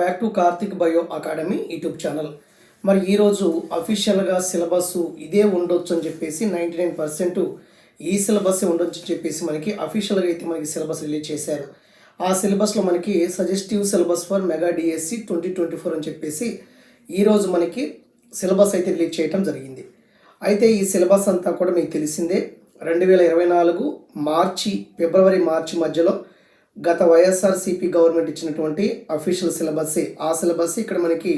Back to Karthik bio academy YouTube channel మరి ఈరోజు అఫీషియల్గా సిలబస్ ఇదే ఉండొచ్చు అని చెప్పేసి నైంటీ నైన్ పర్సెంట్ ఈ సిలబస్ ఉండొచ్చు అని చెప్పేసి మనకి అఫీషియల్గా అయితే మనకి సిలబస్ రిలీజ్ చేశారు. ఆ సిలబస్లో మనకి suggestive syllabus for mega DSC twenty twenty four అని చెప్పేసి ఈరోజు మనకి సిలబస్ అయితే రిలీజ్ చేయడం జరిగింది. అయితే ఈ సిలబస్ అంతా కూడా మీకు తెలిసిందే. రెండు వేల ఇరవై నాలుగు మార్చి ఫిబ్రవరి మార్చి మధ్యలో గత వైఎస్ఆర్సీపీ గవర్నమెంట్ ఇచ్చినటువంటి అఫీషియల్ సిలబస్ ఆ సిలబస్ ఇక్కడ మనకి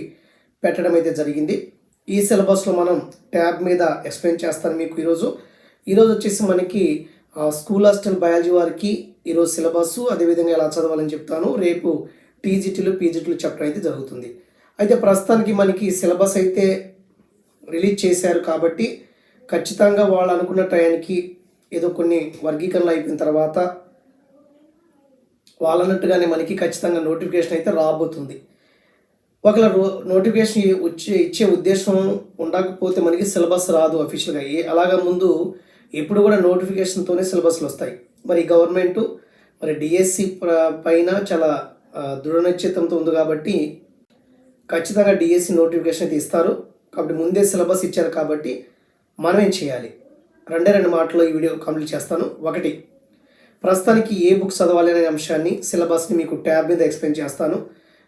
పెట్టడం అయితే జరిగింది. ఈ సిలబస్లో మనం ట్యాబ్ మీద ఎక్స్ప్లెయిన్ చేస్తాను మీకు ఈరోజు. ఈరోజు వచ్చేసి మనకి స్కూల్ హాస్టల్ బయాలజీ వారికి ఈరోజు సిలబస్ అదేవిధంగా ఎలా చదవాలని చెప్తాను. రేపు టీజీటీలు పీజీటీలు చెప్పడం అయితే జరుగుతుంది. అయితే ప్రస్తుతానికి మనకి సిలబస్ అయితే రిలీజ్ చేశారు కాబట్టి ఖచ్చితంగా వాళ్ళు అనుకున్న టయానికి ఏదో కొన్ని వర్గీకరణలు అయిపోయిన తర్వాత వాళ్ళన్నట్టుగానే మనకి ఖచ్చితంగా నోటిఫికేషన్ అయితే రాబోతుంది. ఒకవేళ రో నోటిఫికేషన్ వచ్చే ఇచ్చే ఉద్దేశం ఉండకపోతే మనకి సిలబస్ రాదు అఫీషియల్గా ఏ అలాగా ముందు ఎప్పుడు కూడా నోటిఫికేషన్తోనే సిలబస్లు వస్తాయి. మరి గవర్నమెంట్ మరి డిఎస్సి పైన చాలా దృఢనిశ్చితంతో ఉంది కాబట్టి ఖచ్చితంగా డిఎస్సి నోటిఫికేషన్ అయితే ఇస్తారు. కాబట్టి ముందే సిలబస్ ఇచ్చారు కాబట్టి మనం ఏం చేయాలి? రెండే రెండు మాటల్లో ఈ వీడియో కంప్లీట్ చేస్తాను. ఒకటి ప్రస్తుతానికి ఏ బుక్స్ చదవాలి అనే అంశాన్ని సిలబస్ని మీకు ట్యాబ్ మీద ఎక్స్ప్లెయిన్ చేస్తాను.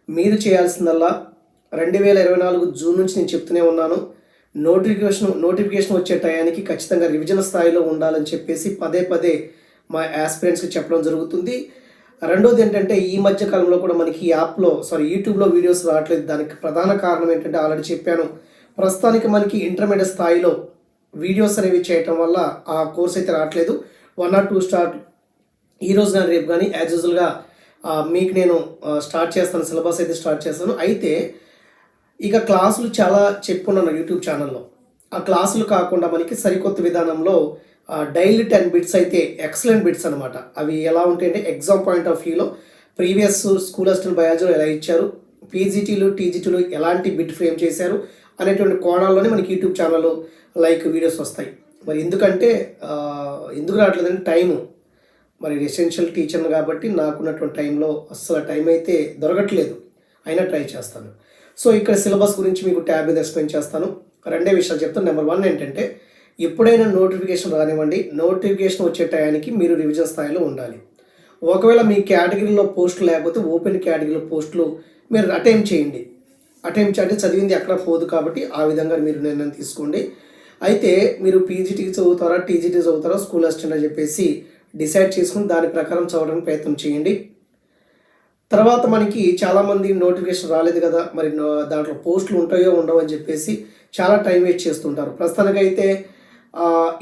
మీరు చేయాల్సిందల్లా రెండు వేల ఇరవై నాలుగు జూన్ నుంచి నేను చెప్తూనే ఉన్నాను. నోటిఫికేషన్ నోటిఫికేషన్ వచ్చే టయానికి ఖచ్చితంగా రివిజన్ స్థాయిలో ఉండాలని చెప్పేసి పదే పదే మా యాస్పిరెంట్స్కి చెప్పడం జరుగుతుంది. రెండోది ఏంటంటే ఈ మధ్య కాలంలో కూడా మనకి యాప్లో సారీ యూట్యూబ్లో వీడియోస్ రావట్లేదు. దానికి ప్రధాన కారణం ఏంటంటే ఆల్రెడీ చెప్పాను. ప్రస్తుతానికి మనకి ఇంటర్మీడియట్ స్థాయిలో వీడియోస్ అనేవి చేయటం వల్ల ఆ కోర్స్ అయితే రావట్లేదు. వన్ ఆర్ టూ స్టార్ ఈరోజు కానీ రేపు కానీ యాజ్ యూజువల్గా మీకు నేను స్టార్ట్ చేస్తాను సిలబస్ అయితే స్టార్ట్ చేస్తాను. అయితే ఇక క్లాసులు చాలా చెప్పుకున్నాను యూట్యూబ్ ఛానల్లో ఆ క్లాసులు కాకుండా మనకి సరికొత్త విధానంలో డైలీ టెన్ బిట్స్ అయితే ఎక్సలెంట్ బిట్స్ అనమాట అవి ఎలా ఉంటాయంటే ఎగ్జామ్ పాయింట్ ఆఫ్ వ్యూలో ప్రీవియస్ స్కూల్ హాస్టల్ బయాలజీలో ఎలా ఇచ్చారు పీజీటీలు టీజీటీలు ఎలాంటి బిట్ ఫ్రేమ్ చేశారు అనేటువంటి కోణాల్లోనే మనకి యూట్యూబ్ ఛానల్లో లైక్ వీడియోస్ వస్తాయి. మరి ఎందుకంటే ఎందుకు రావట్లేదంటే టైము మరి రెసిడెన్షియల్ టీచర్ని కాబట్టి నాకున్నటువంటి టైంలో అస్సలు టైం అయితే దొరకట్లేదు. అయినా ట్రై చేస్తాను. సో ఇక్కడ సిలబస్ గురించి మీకు ట్యాబ్ మీద ఎక్స్ప్లెయిన్ చేస్తాను. రెండే విషయాలు చెప్తాను. నెంబర్ వన్ ఏంటంటే ఎప్పుడైనా నోటిఫికేషన్ రానివ్వండి. నోటిఫికేషన్ వచ్చే టయానికి మీరు రివిజన్ స్థాయిలో ఉండాలి. ఒకవేళ మీ కేటగిరీలో పోస్టులు లేకపోతే ఓపెన్ కేటగిరీలో పోస్టులు మీరు అటెంప్ట్ చేయండి. అటెంప్ట్ అంటే చదివింది ఎక్కడ పోదు కాబట్టి ఆ విధంగా మీరు నిర్ణయం తీసుకోండి. అయితే మీరు పీజీటీకి చదువుతారా టీజీటీ చదువుతారా స్కూల్ అసిస్టెంట్ అని చెప్పేసి డిసైడ్ చేసుకుని దాని ప్రకారం చదవడానికి ప్రయత్నం చేయండి. తర్వాత మనకి చాలామంది నోటిఫికేషన్ రాలేదు కదా మరి దాంట్లో పోస్టులు ఉంటాయో ఉండవని అని చెప్పేసి చాలా టైం వేస్ట్ చేస్తుంటారు. ప్రస్తుతానికైతే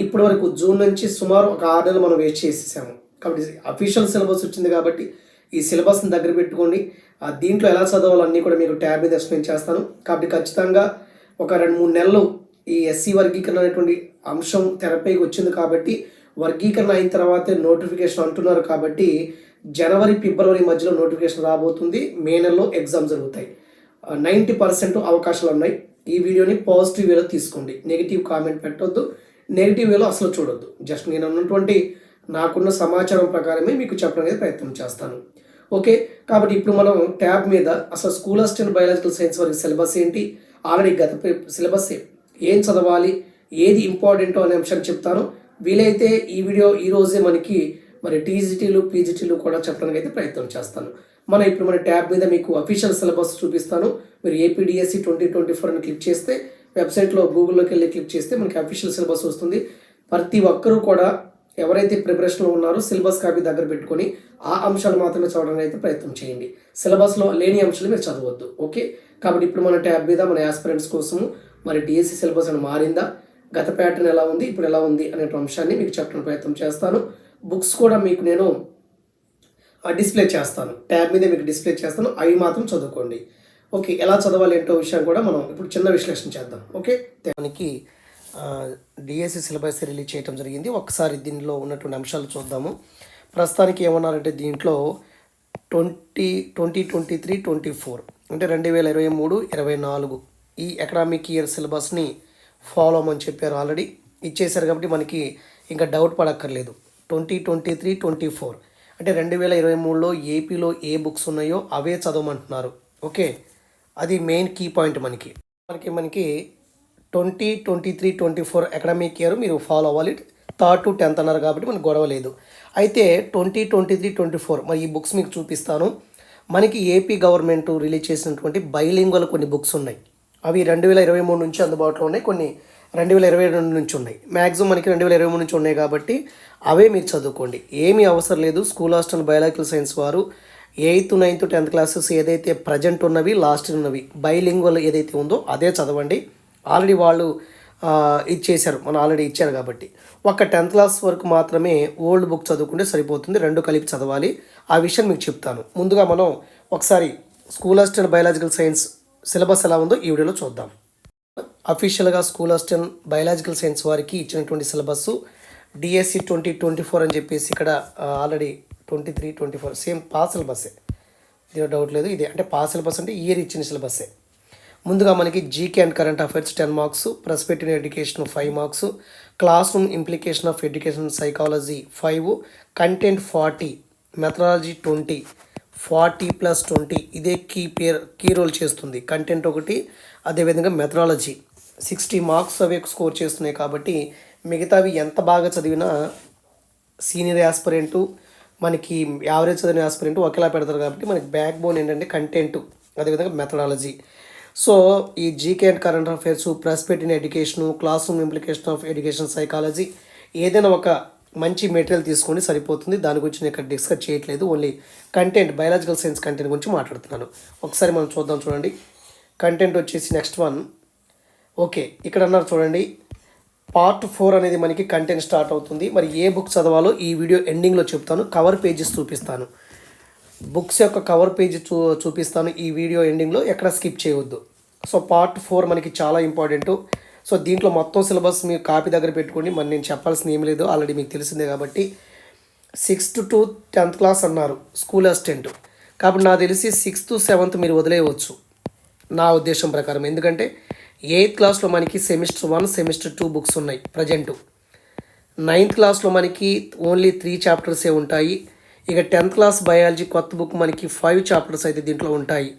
ఇప్పటి వరకు జూన్ నుంచి సుమారు ఒక ఆరు నెలలు మనం వేస్ట్ చేసేసాము. కాబట్టి అఫీషియల్ సిలబస్ వచ్చింది కాబట్టి ఈ సిలబస్ని దగ్గర పెట్టుకోండి. ఆ, దీంట్లో ఎలా చదవాలో అన్నీ కూడా మీకు ట్యాబ్ మీద ఎక్స్ప్లెయిన్ చేస్తాను. కాబట్టి ఖచ్చితంగా ఒక రెండు మూడు నెలలు ఈ ఎస్సీ వర్గీకరణ అనేటువంటి అంశం తెరపైకి వచ్చింది కాబట్టి వర్గీకరణ అయిన తర్వాతే నోటిఫికేషన్ అంటున్నారు కాబట్టి జనవరి ఫిబ్రవరి మధ్యలో నోటిఫికేషన్ రాబోతుంది. మే నెలలో ఎగ్జామ్ జరుగుతాయి. నైంటీ పర్సెంట్ అవకాశాలు ఉన్నాయి. ఈ వీడియోని పాజిటివ్ వేలో తీసుకోండి. నెగిటివ్ కామెంట్ పెట్టొద్దు. నెగిటివ్ వేలో అసలు చూడొద్దు. జస్ట్ నేను ఉన్నటువంటి నాకున్న సమాచారం ప్రకారమే మీకు చెప్పడానికి ప్రయత్నం చేస్తాను. ఓకే? కాబట్టి ఇప్పుడు మనం ట్యాబ్ మీద అసలు స్కూల్ అసిస్టెంట్ బయాలజికల్ సైన్స్ వరకు సిలబస్ ఏంటి? ఆల్రెడీ గత సిలబస్ ఏం చదవాలి? ఏది ఇంపార్టెంటో అనే అంశాన్ని చెప్తాను. వీలైతే ఈ వీడియో ఈ రోజే మనకి మరి టీజీటీలు పీజీటీలు కూడా చెప్పడానికి అయితే ప్రయత్నం చేస్తాను. మన ఇప్పుడు మన ట్యాబ్ మీద మీకు అఫీషియల్ సిలబస్ చూపిస్తాను. మీరు AP DSC twenty twenty four అని క్లిక్ చేస్తే వెబ్సైట్లో గూగుల్లోకి వెళ్ళి క్లిక్ చేస్తే మనకి అఫీషియల్ సిలబస్ వస్తుంది. ప్రతి ఒక్కరూ కూడా ఎవరైతే ప్రిపరేషన్లో ఉన్నారో సిలబస్ కాపీ దగ్గర పెట్టుకొని ఆ అంశాలు మాత్రమే చదవడానికి అయితే ప్రయత్నం చేయండి. సిలబస్లో లేని అంశాలు మీరు చదవద్దు ఓకే? కాబట్టి ఇప్పుడు మన ట్యాబ్ మీద మన యాస్పిరెంట్స్ కోసము మరి డిఎస్సి సిలబస్ అని మారిందా? గత ప్యాటర్న్ ఎలా ఉంది ఇప్పుడు ఎలా ఉంది అనే అంశాన్ని మీకు చెప్పడానికి ప్రయత్నం చేస్తాను. బుక్స్ కూడా మీకు నేను డిస్ప్లే చేస్తాను. ట్యాబ్ మీద మీకు డిస్ప్లే చేస్తాను. అవి మాత్రం చదువుకోండి. ఓకే ఎలా చదవాలి ఏంటో విషయం కూడా మనం ఇప్పుడు చిన్న విశ్లేషణ చేద్దాం. ఓకే? దానికి డిఎస్సి సిలబస్ రిలీజ్ చేయడం జరిగింది. ఒకసారి దీనిలో ఉన్నటువంటి అంశాలు చూద్దాము. ప్రస్తుతానికి ఏమన్నారంటే దీంట్లో twenty twenty twenty three twenty four అంటే రెండు వేల ఇరవై మూడు ఇరవై నాలుగు ఈ ఎకనామిక్ ఇయర్ సిలబస్ని ఫాలో అవ్వమని చెప్పారు ఆల్రెడీ. ఇచ్చేశారు కాబట్టి మనకి ఇంకా doubt పడక్కర్లేదు. Twenty twenty three twenty four. అంటే రెండు వేల ఇరవై మూడులో ఏపీలో ఏ బుక్స్ ఉన్నాయో అవే చదవమంటున్నారు. ఓకే? అది మెయిన్ కీ పాయింట్ మనకి. మనకి మనకి twenty twenty three twenty four academic year మీరు ఫాలో అవ్వాలి. థర్డ్ టు టెన్త్ అన్నారు కాబట్టి మనకు గొడవ లేదు. అయితే twenty twenty three twenty four మరి ఈ బుక్స్ మీకు చూపిస్తాను. మనకి ఏపీ గవర్నమెంట్ రిలీజ్ చేసినటువంటి బైలింగ్వల్ కొన్ని బుక్స్ ఉన్నాయి. అవి రెండు వేల ఇరవై మూడు నుంచి అందుబాటులో ఉన్నాయి. కొన్ని రెండు వేల ఇరవై రెండు నుంచి ఉన్నాయి. మ్యాక్సిమం మనకి రెండు వేల ఇరవై మూడు నుంచి ఉన్నాయి కాబట్టి అవే మీరు చదువుకోండి. ఏమీ అవసరం లేదు. స్కూల్ హాస్టల్ బయాలజికల్ సైన్స్ వారు ఎయిత్ నైన్త్ టెన్త్ క్లాసెస్ ఏదైతే ప్రజెంట్ ఉన్నవి లాస్ట్ ఉన్నవి బైలింగ్వల్ ఏదైతే ఉందో అదే చదవండి. ఆల్రెడీ వాళ్ళు ఇచ్చేశారు. మనం ఆల్రెడీ ఇచ్చారు కాబట్టి. ఒక టెన్త్ క్లాస్ వరకు మాత్రమే ఓల్డ్ బుక్ చదువుకుంటే సరిపోతుంది. రెండు కలిపి చదవాలి. ఆ విషయం మీకు చెప్తాను. ముందుగా మనం ఒకసారి school hostel biological science syllabus ఎలా ఉందో ఈ వీడియోలో చూద్దాం. అఫీషియల్గా స్కూల్ అసిస్టెంట్ బయాలజికల్ సైన్స్ వారికి ఇచ్చినటువంటి syllabus DSC twenty twenty four అని చెప్పేసి ఇక్కడ already twenty three twenty four same pass సిలబస్సే దీని డౌట్ లేదు. ఇదే అంటే పాస్ సిలబస్ అంటే ఇయర్ ఇచ్చిన సిలబస్సే ముందుగా మనకి GK and current affairs ten marks perspective education five marks class room implication of education psychology five content forty methodology twenty forty plus twenty ఇదే కీ పేర్ కీ రోల్ చేస్తుంది. Content ఒకటి అదేవిధంగా methodology. Sixty marks అవి score చేస్తున్నాయి కాబట్టి మిగతావి ఎంత బాగా చదివినా సీనియర్ యాస్పిరెంటు మనకి యావరేజ్ చదివిన యాస్పిరెంట్ ఒకేలా పెడతారు కాబట్టి మనకి బ్యాక్ బోన్ ఏంటంటే కంటెంట్ అదేవిధంగా మెథడాలజీ. సో ఈ GK and current affairs prospect in education class room implication of education psychology ఏదైనా ఒక మంచి మెటీరియల్ తీసుకొని సరిపోతుంది. దాని గురించి నేను ఇక్కడ డిస్కస్ చేయట్లేదు. Only content biological science content గురించి మాట్లాడుతున్నాను. ఒకసారి మనం చూద్దాం చూడండి. కంటెంట్ వచ్చేసి నెక్స్ట్ వన్. ఓకే ఇక్కడ అన్నారు చూడండి. పార్ట్ ఫోర్ అనేది మనకి కంటెంట్ స్టార్ట్ అవుతుంది. మరి ఏ బుక్ చదవాలో ఈ వీడియో ఎండింగ్లో చెప్తాను. కవర్ పేజెస్ చూపిస్తాను. బుక్స్ యొక్క కవర్ పేజ్ చూ చూపిస్తాను ఈ వీడియో ఎండింగ్లో. ఎక్కడ స్కిప్ చేయవద్దు. సో పార్ట్ ఫోర్ మనకి చాలా ఇంపార్టెంట్. సో దీంట్లో మొత్తం సిలబస్ మీరు కాపీ దగ్గర పెట్టుకోండి. మరి నేను చెప్పాల్సిన ఏం లేదు. ఆల్రెడీ మీకు తెలిసిందే కాబట్టి. సిక్స్త్ టు టెన్త్ క్లాస్ అన్నారు స్కూల్ అసిస్టెంట్ కాబట్టి నాకు తెలిసి సిక్స్త్ సెవెంత్ మీరు వదిలేయవచ్చు. నా ఉద్దేశం ప్రకారం. ఎందుకంటే ఎయిత్ క్లాస్లో మనకి semester one semester two books ఉన్నాయి ప్రజెంటు నైన్త్ క్లాస్లో మనకి ఓన్లీ త్రీ చాప్టర్సే ఉంటాయి. ఇక టెన్త్ క్లాస్ బయాలజీ కొత్త బుక్ మనకి ఫైవ్ చాప్టర్స్ అయితే దీంట్లో ఉంటాయి.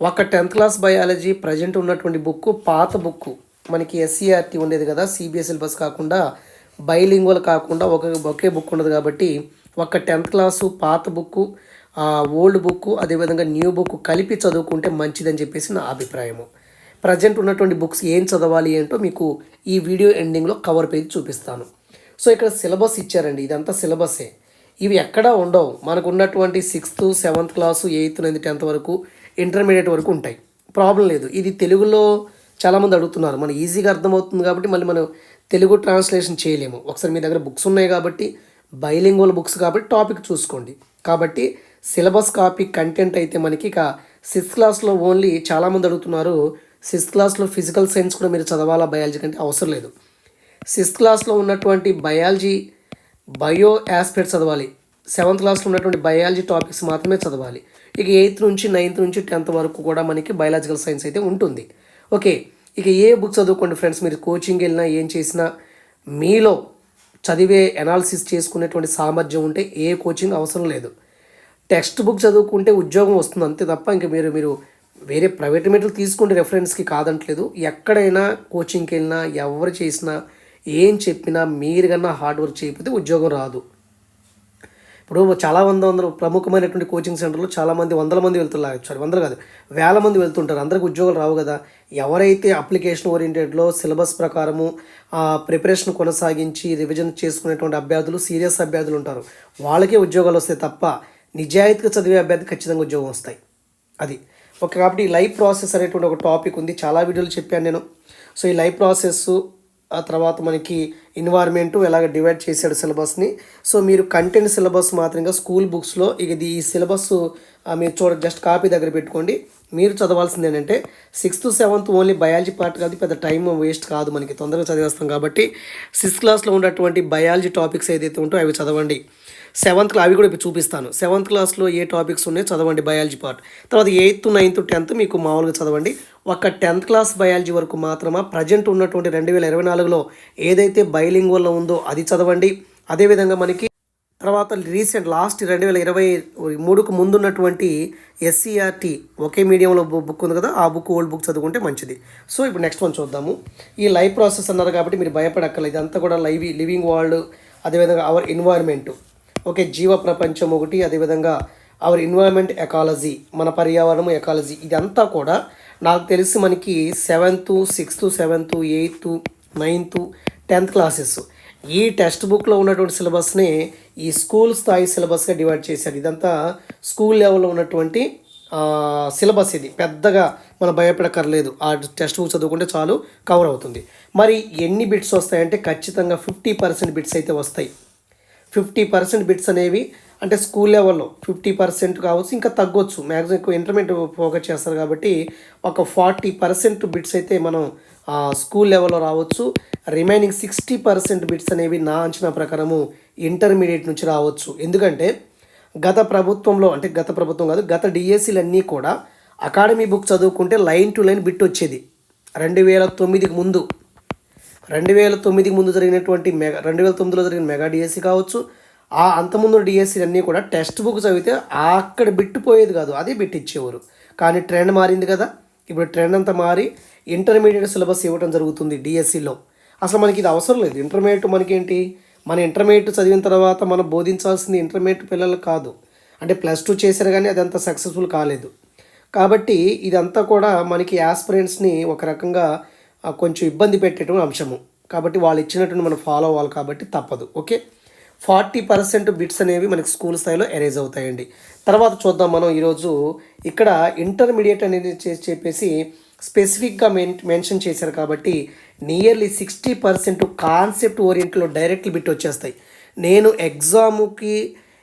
ఒక టెన్త్ క్లాస్ బయాలజీ ప్రజెంట్ ఉన్నటువంటి బుక్ పాత బుక్ మనకి ఎస్సీఆర్టీ ఉండేది కదా సిబిఎస్ సిలబస్ కాకుండా బైలింగ్వల్ కాకుండా ఒక ఒకే బుక్ ఉండదు కాబట్టి ఒక టెన్త్ క్లాసు పాత బుక్ ఓల్డ్ బుక్ అదేవిధంగా న్యూ బుక్ కలిపి చదువుకుంటే మంచిదని చెప్పేసి నా అభిప్రాయము. ప్రజెంట్ ఉన్నటువంటి బుక్స్ ఏం చదవాలి ఏంటో మీకు ఈ వీడియో ఎండింగ్లో కవర్ పేజ్ చూపిస్తాను. సో ఇక్కడ సిలబస్ ఇచ్చారండి ఇదంతా సిలబస్సే ఇవి ఎక్కడా ఉండవు. మనకు ఉన్నటువంటి sixth seventh class eighth ninth tenth వరకు ఇంటర్మీడియట్ వరకు ఉంటాయి. ప్రాబ్లం లేదు. ఇది తెలుగులో చాలామంది అడుగుతున్నారు. మన ఈజీగా అర్థమవుతుంది కాబట్టి మళ్ళీ మనం తెలుగు ట్రాన్స్లేషన్ చేయలేము. ఒకసారి మీ దగ్గర బుక్స్ ఉన్నాయి కాబట్టి బైలింగ్వల్ బుక్స్ కాబట్టి టాపిక్ చూసుకోండి. కాబట్టి సిలబస్ కాపీ కంటెంట్ అయితే మనకి ఇక సిక్స్త్ క్లాస్లో ఓన్లీ చాలామంది అడుగుతున్నారు. సిక్స్త్ క్లాస్లో ఫిజికల్ సైన్స్ కూడా మీరు చదవాలా? బయాలజీ కంటే అవసరం లేదు. సిక్స్త్ క్లాస్లో ఉన్నటువంటి బయాలజీ బయో ఆస్పెక్ట్ చదవాలి. సెవెంత్ క్లాస్లో ఉన్నటువంటి బయాలజీ టాపిక్స్ మాత్రమే చదవాలి. ఇక ఎయిత్ నుంచి నైన్త్ నుంచి టెన్త్ వరకు కూడా మనకి బయాలజికల్ సైన్స్ అయితే ఉంటుంది. ఓకే. ఇక ఏ బుక్ చదువుకోండి ఫ్రెండ్స్? మీరు కోచింగ్ వెళ్ళినా ఏం చేసినా మీలో చదివే అనాలిసిస్ చేసుకునేటువంటి సామర్థ్యం ఉంటే ఏ కోచింగ్ అవసరం లేదు. టెక్స్ట్ బుక్ చదువుకుంటే ఉద్యోగం వస్తుంది అంతే తప్ప ఇంక మీరు మీరు వేరే ప్రైవేట్ మెటీరియల్ తీసుకుంటే రెఫరెన్స్కి కాదంటలేదు. ఎక్కడైనా కోచింగ్కి వెళ్ళినా ఎవరు చేసినా ఏం చెప్పినా మీరు కన్నా హార్డ్ వర్క్ చేయకపోతే ఉద్యోగం రాదు. ఇప్పుడు చాలా మంది అందరూ ప్రముఖమైనటువంటి కోచింగ్ సెంటర్లో చాలామంది వందల మంది వెళ్తున్నారు. సారీ వందలు కాదు వేల మంది వెళ్తుంటారు. అందరికి ఉద్యోగాలు రావు కదా. ఎవరైతే అప్లికేషన్ ఓరియంటెడ్లో సిలబస్ ప్రకారము ప్రిపరేషన్ కొనసాగించి రివిజన్ చేసుకునేటువంటి అభ్యర్థులు సీరియస్ అభ్యర్థులు ఉంటారు. వాళ్ళకే ఉద్యోగాలు వస్తాయి తప్ప నిజాయితీగా చదివే అభ్యర్థి ఖచ్చితంగా ఉద్యోగం వస్తాయి. అది. ఓకే కాబట్టి ఈ లైవ్ ప్రాసెస్ అనేటువంటి ఒక టాపిక్ ఉంది. చాలా వీడియోలు చెప్పాను నేను. సో ఈ లైవ్ ప్రాసెస్ ఆ తర్వాత మనకి ఎన్వైర్మెంట్ ఎలాగ డివైడ్ చేశాడు సిలబస్ని. సో మీరు కంటెంట్ సిలబస్ మాత్రంగా స్కూల్ బుక్స్లో ఇక ఇది ఈ సిలబస్ మీరు చూడ జస్ట్ కాపీ దగ్గర పెట్టుకోండి. మీరు చదవాల్సింది ఏంటంటే sixth seventh only biology part కాదు పెద్ద టైం వేస్ట్ కాదు మనకి. తొందరగా చదివేస్తాం కాబట్టి సిక్స్త్ క్లాస్లో ఉన్నటువంటి బయాలజీ టాపిక్స్ ఏదైతే ఉంటో అవి చదవండి. సెవెంత్ అవి కూడా ఇప్పుడు చూపిస్తాను. సెవెంత్ క్లాస్లో ఏ టాపిక్స్ ఉన్నాయో చదవండి బయాలజీ పార్ట్. తర్వాత ఎయిత్ నైన్త్ టెన్త్ మీకు మామూలుగా చదవండి. ఒక టెన్త్ క్లాస్ బయాలజీ వరకు మాత్రమే ప్రజెంట్ ఉన్నటువంటి రెండు వేల ఇరవై నాలుగులో ఏదైతే బైలింగ్ వల్ల ఉందో అది చదవండి. అదేవిధంగా మనకి తర్వాత రీసెంట్ లాస్ట్ రెండు వేల ఇరవై మూడుకు ముందున్నటువంటి ఎస్సీఆర్టీ ఒకే మీడియంలో బుక్ ఉంది కదా ఆ బుక్ ఓల్డ్ బుక్ చదువుకుంటే మంచిది. సో ఇప్పుడు నెక్స్ట్ వన్ చూద్దాము. ఈ లైవ్ ప్రాసెస్ అన్నారు కాబట్టి మీరు భయపడక్కర్లేదు. ఇదంతా కూడా లైవ్ లివింగ్ వరల్డ్ అదేవిధంగా అవర్ ఎన్వైర్న్మెంట్. ఓకే జీవ ప్రపంచం ఒకటి అదేవిధంగా అవర్ ఎన్వైరన్మెంట్ ఎకాలజీ మన పర్యావరణం ఎకాలజీ ఇదంతా కూడా నాకు తెలిసి మనకి seventh sixth seventh eighth ninth tenth classes ఈ టెక్స్ట్ బుక్లో ఉన్నటువంటి సిలబస్ని ఈ స్కూల్ స్థాయి సిలబస్గా డివైడ్ చేశారు. ఇదంతా స్కూల్ లెవెల్లో ఉన్నటువంటి సిలబస్ ఇది. పెద్దగా మనం భయపడక్కర్లేదు. ఆ టెక్స్ట్ బుక్ చదువుకుంటే చాలు కవర్ అవుతుంది. మరి ఎన్ని బిట్స్ వస్తాయంటే ఖచ్చితంగా ఫిఫ్టీ పర్సెంట్ బిట్స్ అయితే వస్తాయి. ఫిఫ్టీ పర్సెంట్ బిట్స్ అనేవి అంటే స్కూల్ లెవెల్లో ఫిఫ్టీ పర్సెంట్ కావచ్చు ఇంకా తగ్గొచ్చు. మ్యాక్సిమం ఎక్కువ ఇంటర్మీడియట్ ఫోకస్ చేస్తారు కాబట్టి ఒక ఫార్టీ పర్సెంట్ బిట్స్ అయితే మనం స్కూల్ లెవెల్లో రావచ్చు. రిమైనింగ్ సిక్స్టీ పర్సెంట్ బిట్స్ అనేవి నా అంచనా ప్రకారము ఇంటర్మీడియట్ నుంచి రావచ్చు. ఎందుకంటే గత ప్రభుత్వంలో అంటే గత ప్రభుత్వం కాదు గత డిఎస్సీలు అన్నీ కూడా అకాడమీ బుక్ చదువుకుంటే లైన్ టు లైన్ బిట్ వచ్చేది. రెండు వేల తొమ్మిదికి ముందు రెండు వేల తొమ్మిదికి ముందు జరిగినటువంటి మెగా రెండు వేల తొమ్మిదిలో జరిగిన మెగా డిఎస్సి కావచ్చు ఆ అంతముందు డిఎస్సి అన్నీ కూడా టెక్స్ట్ బుక్ చదివితే అక్కడ బిట్టుపోయేది కాదు అదే బిట్టిచ్చేవారు. కానీ ట్రెండ్ మారింది కదా. ఇప్పుడు ట్రెండ్ అంతా మారి ఇంటర్మీడియట్ సిలబస్ ఇవ్వడం జరుగుతుంది డిఎస్సిలో అసలు మనకి ఇది అవసరం లేదు. ఇంటర్మీడియట్ మనకేంటి? మన ఇంటర్మీడియట్ చదివిన తర్వాత మనం బోధించాల్సింది ఇంటర్మీడియట్ పిల్లలు కాదు. అంటే ప్లస్ టూ చేశారు కానీ అది అంత సక్సెస్ఫుల్ కాలేదు. కాబట్టి ఇదంతా కూడా మనకి యాస్పిరెంట్స్ని ఒక రకంగా కొంచెం ఇబ్బంది పెట్టేటువంటి అంశము. కాబట్టి వాళ్ళు ఇచ్చినటువంటి మనం ఫాలో అవ్వాలి కాబట్టి తప్పదు. ఓకే ఫార్టీ పర్సెంట్ బిట్స్ అనేవి మనకి స్కూల్ స్థాయిలో ఎరేజ్ అవుతాయండి. తర్వాత చూద్దాం మనం ఈరోజు ఇక్కడ ఇంటర్మీడియట్ అనేది చెప్పేసి స్పెసిఫిక్గా మెన్ మెన్షన్ చేశారు కాబట్టి నియర్లీ సిక్స్టీ పర్సెంట్ కాన్సెప్ట్ ఓరియంట్లో డైరెక్ట్ బిట్ వచ్చేస్తాయి. నేను ఎగ్జామ్కి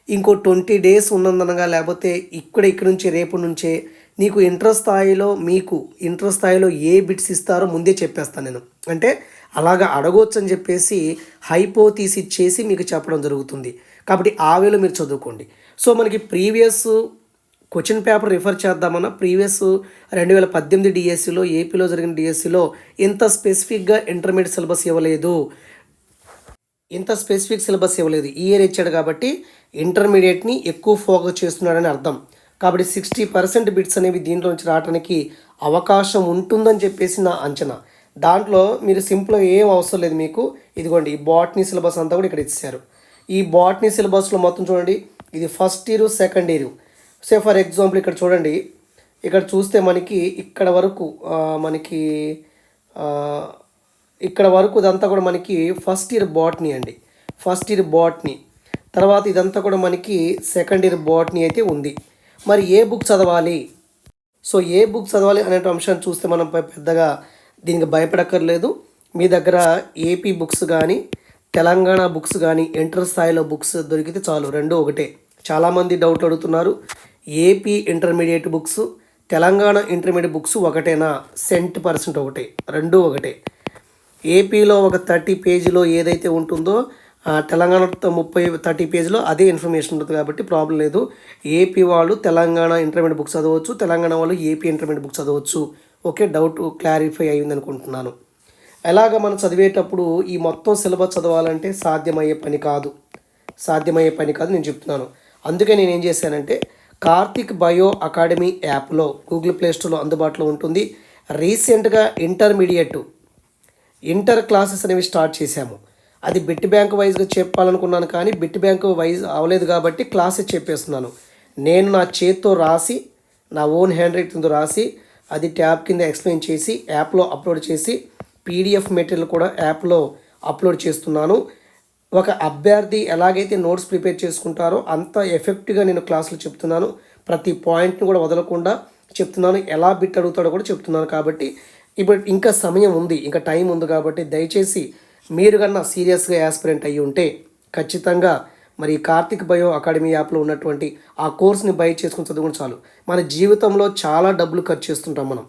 ఇంకో ట్వంటీ డేస్ ఉన్నందనగా లేకపోతే ఇక్కడ ఇక్కడ నుంచి రేపు నుంచే నీకు ఇంటర్ స్థాయిలో మీకు ఇంటర్ స్థాయిలో ఏ బిట్స్ ఇస్తారో ముందే చెప్పేస్తాను నేను. అంటే అలాగా అడగవచ్చు అని చెప్పేసి హైపో తీసి ఇచ్చేసి మీకు చెప్పడం జరుగుతుంది. కాబట్టి ఆ వేలో మీరు చదువుకోండి. సో మనకి ప్రీవియస్ క్వశ్చన్ పేపర్ రిఫర్ చేద్దామన్నా ప్రీవియస్ రెండు వేల పద్దెనిమిది డిఎస్సిలో ఏపీలో జరిగిన డిఎస్సిలో ఇంత స్పెసిఫిక్గా ఇంటర్మీడియట్ సిలబస్ ఇవ్వలేదు. ఇంత స్పెసిఫిక్ సిలబస్ ఇవ్వలేదు. ఈ ఇయర్ ఇచ్చాడు కాబట్టి ఇంటర్మీడియట్ని ఎక్కువ ఫోకస్ చేస్తున్నాడని అర్థం. కాబట్టి సిక్స్టీ పర్సెంట్ బిట్స్ అనేవి దీంట్లో నుంచి రావడానికి అవకాశం ఉంటుందని చెప్పేసి నా అంచనా. దాంట్లో మీరు సింపుల్గా ఏం అవసరం లేదు మీకు. ఇదిగోండి ఈ బాటనీ సిలబస్ అంతా కూడా ఇక్కడ ఇచ్చారు ఈ బాటనీ సిలబస్లో మొత్తం చూడండి ఇది first year second year. Say for example ఇక్కడ చూడండి ఇక్కడ చూస్తే మనకి ఇక్కడ వరకు మనకి ఇక్కడ వరకు ఇదంతా కూడా మనకి ఫస్ట్ ఇయర్ బాట్నీ అండి. First year botany. తర్వాత ఇదంతా కూడా మనకి సెకండ్ ఇయర్ బాట్నీ అయితే ఉంది. మరి ఏ బుక్ చదవాలి? సో ఏ బుక్ చదవాలి అనే అంశాన్ని చూస్తే మనం పెద్దగా దీనికి భయపడక్కర్లేదు. మీ దగ్గర ఏపీ బుక్స్ కానీ తెలంగాణ బుక్స్ కానీ ఇంటర్ స్థాయిలో బుక్స్ దొరికితే చాలు. రెండు ఒకటే. చాలామంది డౌట్ అడుగుతున్నారు. AP intermediate books Telangana intermediate books ఒకటేనా? సెంట్ పర్సెంట్ ఒకటే. రెండు ఒకటే. ఏపీలో ఒక థర్టీ పేజీలో ఏదైతే ఉంటుందో తెలంగాణ తెలంగాణతో ముప్పై థర్టీ పేజీలో అదే ఇన్ఫర్మేషన్ ఉంటుంది కాబట్టి ప్రాబ్లం లేదు. ఏపీ వాళ్ళు తెలంగాణ ఇంటర్మీడియట్ బుక్స్ చదవచ్చు తెలంగాణ వాళ్ళు ఏపీ ఇంటర్మీడియట్ బుక్స్ చదవచ్చు. ఓకే డౌట్ క్లారిఫై అయ్యింది అనుకుంటున్నాను ఎలాగ మనం చదివేటప్పుడు ఈ మొత్తం సిలబస్ చదవాలంటే సాధ్యమయ్యే పని కాదు. సాధ్యమయ్యే పని కాదు నేను చెప్తున్నాను. అందుకే నేను ఏం చేశానంటే కార్తిక్ బయో అకాడమీ యాప్లో గూగుల్ ప్లేస్టోర్లో అందుబాటులో ఉంటుంది. రీసెంట్గా ఇంటర్మీడియట్ ఇంటర్ క్లాసెస్ అనేవి స్టార్ట్ చేశాము. అది బిట్ బ్యాంక్ వైజ్గా చెప్పాలనుకున్నాను కానీ బిట్ బ్యాంక్ వైజ్ అవ్వలేదు కాబట్టి క్లాసెస్ చెప్పేస్తున్నాను. నేను నా చేత్తో రాసి నా ఓన్ హ్యాండ్ రైటింగ్తో రాసి అది ట్యాబ్ కింద ఎక్స్ప్లెయిన్ చేసి యాప్లో అప్లోడ్ చేసి పీడిఎఫ్ మెటీరియల్ కూడా యాప్లో అప్లోడ్ చేస్తున్నాను. ఒక అభ్యర్థి ఎలాగైతే నోట్స్ ప్రిపేర్ చేసుకుంటారో అంత ఎఫెక్ట్గా నేను క్లాసులు చెప్తున్నాను. ప్రతి పాయింట్ని కూడా వదలకుండా చెప్తున్నాను. ఎలా బిట్ అడుగుతాడో కూడా చెప్తున్నాను కాబట్టి ఇప్పుడు ఇంకా సమయం ఉంది ఇంకా టైం ఉంది కాబట్టి దయచేసి మీరు కన్నా సీరియస్గా యాస్పిరెంట్ అయ్యి ఉంటే ఖచ్చితంగా మరి కార్తిక్ బయో అకాడమీ యాప్లో ఉన్నటువంటి ఆ కోర్స్ని బై చేసుకుని చదువుకుని చాలు. మన జీవితంలో చాలా డబ్బులు ఖర్చు చేస్తుంటాం మనం.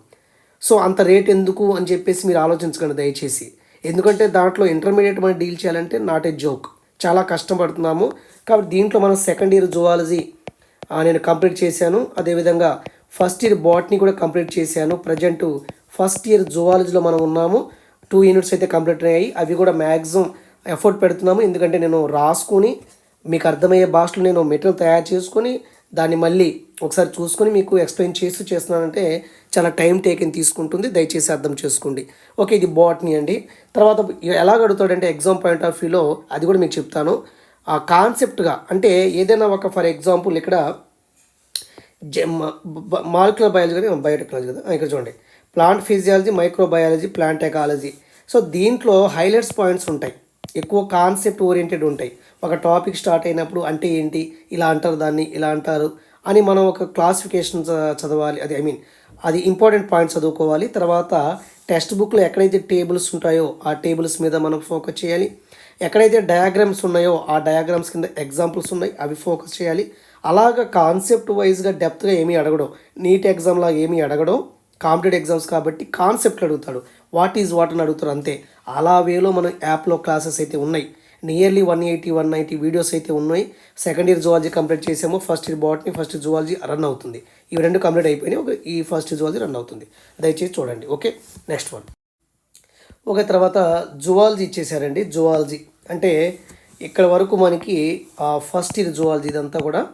సో అంత రేట్ ఎందుకు అని చెప్పేసి మీరు ఆలోచించకండి దయచేసి. ఎందుకంటే దాంట్లో ఇంటర్మీడియట్ మనం డీల్ చేయాలంటే నాట్ ఏ జోక్ చాలా కష్టపడుతున్నాము. కాబట్టి దీంట్లో మనం సెకండ్ ఇయర్ జువాలజీ నేను కంప్లీట్ చేశాను. అదేవిధంగా ఫస్ట్ ఇయర్ బాట్ని కూడా కంప్లీట్ చేశాను. ప్రజెంట్ ఫస్ట్ ఇయర్ జువాలజీలో మనం ఉన్నాము. టూ యూనిట్స్ అయితే కంప్లీట్ అయ్యాయి. అవి కూడా మ్యాక్సిమం ఎఫర్ట్ పెడుతున్నాము. ఎందుకంటే నేను రాసుకుని మీకు అర్థమయ్యే భాషలో నేను మెటీరియల్ తయారు చేసుకొని దాన్ని మళ్ళీ ఒకసారి చూసుకొని మీకు ఎక్స్ప్లెయిన్ చేస్తూ చేస్తున్నానంటే చాలా టైం టేకింగ్ తీసుకుంటుంది. దయచేసి అర్థం చేసుకోండి. ఓకే ఇది బాట్నీ అండి. తర్వాత ఎలా అడుగుతాడంటే ఎగ్జామ్ పాయింట్ ఆఫ్ వ్యూలో అది కూడా మీకు చెప్తాను. ఆ కాన్సెప్ట్గా అంటే ఏదైనా ఒక ఫర్ ఎగ్జాంపుల్ ఇక్కడ మాలిక్యులర్ బయాలజీ కానీ బయోటెక్నాలజీ కదా. ఇక్కడ చూడండి. Plant physiology microbiology plant ecology. So దీంట్లో హైలైట్స్ పాయింట్స్ ఉంటాయి. ఎక్కువ కాన్సెప్ట్ ఓరియంటెడ్ ఉంటాయి. ఒక టాపిక్ స్టార్ట్ అయినప్పుడు అంటే ఏంటి? ఇలా అంటారు దాన్ని ఇలా అంటారు అని మనం ఒక క్లాసిఫికేషన్ చదవాలి. అది ఐ మీన్ అది ఇంపార్టెంట్ పాయింట్స్ చదువుకోవాలి. తర్వాత టెక్స్ట్ బుక్లో ఎక్కడైతే టేబుల్స్ ఉంటాయో ఆ టేబుల్స్ మీద మనం ఫోకస్ చేయాలి. ఎక్కడైతే డయాగ్రామ్స్ ఉన్నాయో ఆ డయాగ్రామ్స్ కింద ఎగ్జాంపుల్స్ ఉన్నాయి అవి ఫోకస్ చేయాలి. అలాగ కాన్సెప్ట్ వైజ్గా డెప్త్గా ఏమీ అడగడం నీట్ ఎగ్జామ్లా ఏమీ అడగడం కాంపిటేటివ్ ఎగ్జామ్స్ కాబట్టి కాన్సెప్ట్లు అడుగుతాడు. వాట్ ఈజ్ వాట్ అని అడుగుతారు అంతే. అలా వేలో మన యాప్లో క్లాసెస్ అయితే ఉన్నాయి. Nearly one eighty one ninety videos అయితే ఉన్నాయి. సెకండ్ ఇయర్ జువాలజీ కంప్లీట్ చేసాము. First year botany first zoology run అవుతుంది. ఇవి రెండు కంప్లీట్ అయిపోయినాయి. ఒక ఈ ఫస్ట్ ఇయర్ జువాలజీ రన్ అవుతుంది. దయచేసి చూడండి. ఓకే? Next one. ఓకే తర్వాత జువాలజీ ఇచ్చేసారండి. జువాలజీ. అంటే ఇక్కడ వరకు మనకి ఫస్ట్ ఇయర్ జువాలజీ ఇదంతా కూడా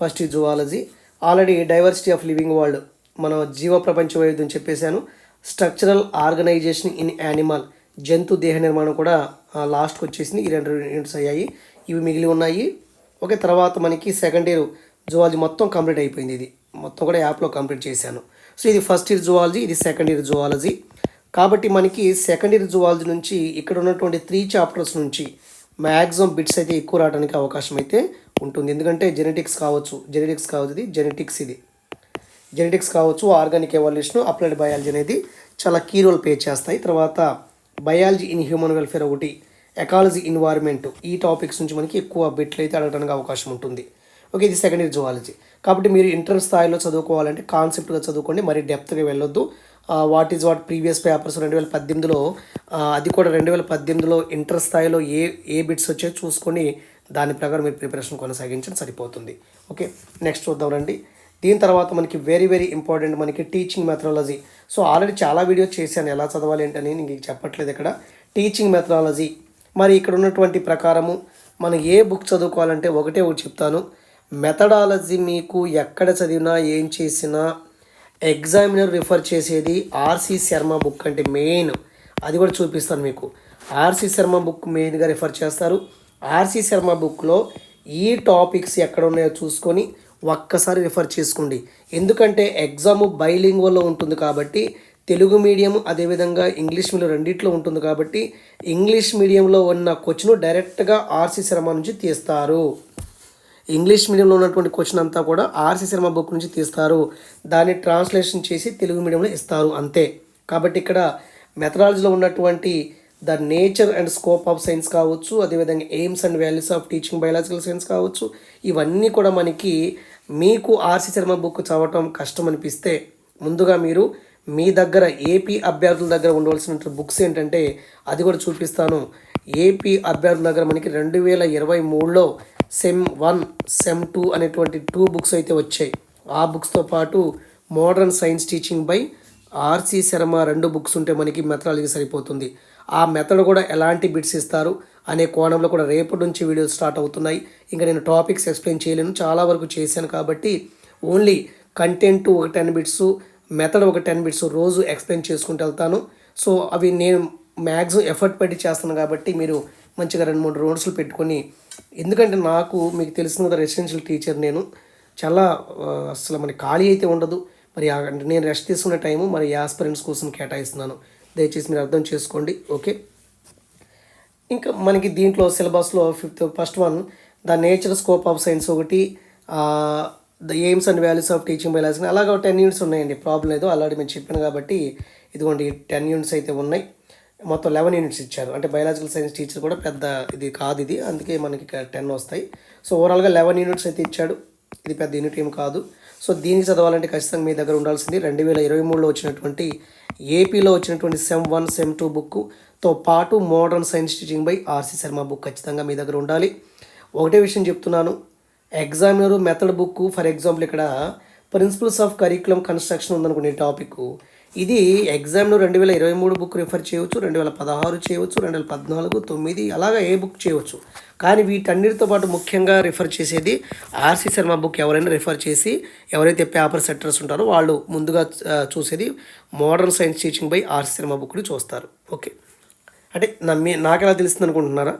first year zoology. Already diversity of living world మన జీవ ప్రపంచ వైవిధ్యం చెప్పేశాను. స్ట్రక్చరల్ ఆర్గనైజేషన్ ఇన్ యానిమల్ జంతు దేహ నిర్మాణం కూడా లాస్ట్కి వచ్చేసింది. ఈ రెండు యూనిట్స్ అయ్యాయి. ఇవి మిగిలి ఉన్నాయి. ఓకే తర్వాత మనకి సెకండ్ ఇయర్ జువాలజీ మొత్తం కంప్లీట్ అయిపోయింది ఇది. మొత్తం కూడా యాప్లో కంప్లీట్ చేశాను. సో ఇది ఫస్ట్ ఇయర్ జువాలజీ ఇది సెకండ్ ఇయర్ జువాలజీ కాబట్టి మనకి సెకండ్ ఇయర్ జువాలజీ నుంచి ఇక్కడ ఉన్నటువంటి త్రీ చాప్టర్స్ నుంచి మ్యాక్సిమం బిట్స్ అయితే ఎక్కువ రావడానికి అవకాశం అయితే ఉంటుంది. ఎందుకంటే జెనెటిక్స్ కావచ్చు జెనెటిక్స్ కావచ్చు ఇది జెనెటిక్స్ ఇది. జెనెటిక్స్ కావచ్చు ఆర్గానిక్ ఎవల్యూషన్ అప్లైడ్ బయాలజీ అనేది చాలా కీ రోల్ ప్లే చేస్తాయి. తర్వాత బయాలజీ ఇన్ హ్యూమన్ వెల్ఫేర్ ఒకటి ఎకాలజీ ఇన్వైర్మెంట్ ఈ టాపిక్స్ నుంచి మనకి ఎక్కువ బిట్లు అయితే అడగడానికి అవకాశం ఉంటుంది. ఓకే ఇది సెకండ్ ఇయర్ జువాలజీ. కాబట్టి మీరు ఇంటర్ స్థాయిలో చదువుకోవాలంటే కాన్సెప్ట్గా చదువుకోండి మరి డెప్త్గా వెళ్ళొద్దు. What is what previous papers రెండు వేల పద్దెనిమిదిలో అది కూడా రెండు వేల పద్దెనిమిదిలో ఇంటర్ స్థాయిలో ఏ ఏ బిట్స్ వచ్చాయో చూసుకొని దాని ప్రకారం మీరు ప్రిపరేషన్ కొనసాగించడం సరిపోతుంది. ఓకే నెక్స్ట్ చూద్దాం రండి. దీని తర్వాత మనకి వెరీ వెరీ ఇంపార్టెంట్ మనకి టీచింగ్ మెథడాలజీ సో ఆల్రెడీ చాలా వీడియోస్ చేశాను. ఎలా చదవాలి ఏంటని నేను చెప్పట్లేదు ఇక్కడ. టీచింగ్ మెథడాలజీ మరి ఇక్కడ ఉన్నటువంటి ప్రకారము మనం ఏ బుక్ చదువుకోవాలంటే ఒకటే ఒకటి చెప్తాను. మెథడాలజీ మీకు ఎక్కడ చదివినా ఏం చేసినా ఎగ్జామినర్ రిఫర్ చేసేది ఆర్సి శర్మ బుక్ అంటే మెయిన్ అది కూడా చూపిస్తాను మీకు. ఆర్సి శర్మ బుక్ మెయిన్గా రిఫర్ చేస్తారు. ఆర్సి శర్మ బుక్లో ఈ టాపిక్స్ ఎక్కడ ఉన్నాయో చూసుకొని ఒక్కసారి రిఫర్ చేసుకోండి. ఎందుకంటే ఎగ్జామ్ బైలింగ్వల్లో ఉంటుంది కాబట్టి తెలుగు మీడియం అదేవిధంగా ఇంగ్లీష్ మీడియం రెండిట్లో ఉంటుంది కాబట్టి ఇంగ్లీష్ మీడియంలో ఉన్న క్వశ్చన్ డైరెక్ట్గా ఆర్సి శర్మ నుంచి తీస్తారు. ఇంగ్లీష్ మీడియంలో ఉన్నటువంటి క్వశ్చన్ అంతా కూడా ఆర్సి శర్మ బుక్ నుంచి తీస్తారు. దాన్ని ట్రాన్స్లేషన్ చేసి తెలుగు మీడియంలో ఇస్తారు అంతే. కాబట్టి ఇక్కడ మెథడాలజీలో ఉన్నటువంటి the nature and scope of science కావచ్చు అదేవిధంగా aims and values of teaching biological science కావచ్చు ఇవన్నీ కూడా మనకి మీకు ఆర్సి శర్మ బుక్ చదవటం కష్టం అనిపిస్తే ముందుగా మీరు మీ దగ్గర ఏపీ అభ్యర్థుల దగ్గర ఉండవలసిన బుక్స్ ఏంటంటే అది కూడా చూపిస్తాను. ఏపీ అభ్యర్థుల దగ్గర మనకి రెండు వేల ఇరవై మూడులో సెమ్ వన్ సెమ్ టూ అనేటువంటి టూ బుక్స్ అయితే వచ్చాయి. ఆ బుక్స్తో పాటు modern science teaching by RC Sharma రెండు బుక్స్ ఉంటే మనకి మెథడాలజీ సరిపోతుంది. ఆ మెథడ్ కూడా ఎలాంటి బిట్స్ ఇస్తారు? అనే కోణంలో కూడా రేపటి నుంచి వీడియోస్ స్టార్ట్ అవుతున్నాయి. ఇంకా నేను టాపిక్స్ ఎక్స్ప్లెయిన్ చేయలేను. చాలా వరకు చేశాను కాబట్టి ఓన్లీ కంటెంట్ ఒక టెన్ బిట్స్ మెథడ్ ఒక టెన్ బిట్స్ రోజు ఎక్స్ప్లెయిన్ చేసుకుంటూ వెళ్తాను. సో అవి నేను మ్యాక్సిమం ఎఫర్ట్ పెట్టి చేస్తాను కాబట్టి మీరు మంచిగా రెండు మూడు రోడ్స్లు పెట్టుకొని ఎందుకంటే నాకు మీకు తెలిసిన కదా రెసిడెన్షియల్ టీచర్ నేను. చాలా అసలు మనకి ఖాళీ అయితే ఉండదు. మరి నేను రెస్ట్ తీసుకునే టైము మరి యాస్పరెంట్స్ కోసం కేటాయిస్తున్నాను. దయచేసి మీరు అర్థం చేసుకోండి. ఓకే? ఇంకా మనకి దీంట్లో సిలబస్లో fifth first one the nature scope of science ఒకటి the aims and values of teaching biology అలాగే టెన్ యూనిట్స్ ఉన్నాయండి. ప్రాబ్లం లేదు ఆల్రెడీ మేము చెప్పాను కాబట్టి ఇదిగోండి టెన్ యూనిట్స్ అయితే ఉన్నాయి. మొత్తం లెవెన్ యూనిట్స్ ఇచ్చారు. అంటే బయాలజికల్ సైన్స్ టీచర్ కూడా పెద్ద ఇది కాదు ఇది అందుకే మనకి టెన్ వస్తాయి. సో ఓవరాల్గా లెవెన్ యూనిట్స్ అయితే ఇచ్చాడు. ఇది పెద్ద యూనిట్ ఏం కాదు. సో దీనికి చదవాలంటే ఖచ్చితంగా మీ దగ్గర ఉండాల్సింది. రెండు వేల ఇరవై మూడులో వచ్చినటువంటి ఏపీలో వచ్చినటువంటి sem one sem two book తో పాటు modern science teaching by RC Sharma book ఖచ్చితంగా మీ దగ్గర ఉండాలి. ఒకటే విషయం చెప్తున్నాను. Examiner method book for example ఇక్కడ ప్రిన్సిపల్స్ ఆఫ్ కరికులం కన్స్ట్రక్షన్ ఉందనుకునే టాపిక్. ఇది ఎగ్జామ్లో రెండు వేల ఇరవై మూడు బుక్ రిఫర్ చేయవచ్చు రెండు వేల పదహారు చేయవచ్చు రెండు వేల పద్నాలుగు తొమ్మిది అలాగా ఏ బుక్ చేయవచ్చు. కానీ వీటన్నిటితో పాటు ముఖ్యంగా రిఫర్ చేసేది ఆర్సీ శర్మ బుక్ ఎవరైనా రిఫర్ చేసి ఎవరైతే పేపర్ సెట్టర్స్ ఉంటారో వాళ్ళు ముందుగా చూసేది modern science teaching by RC Sharma బుక్ని చూస్తారు. ఓకే. అంటే నమ్మి నాకెలా తెలుస్తుంది అనుకుంటున్నారా?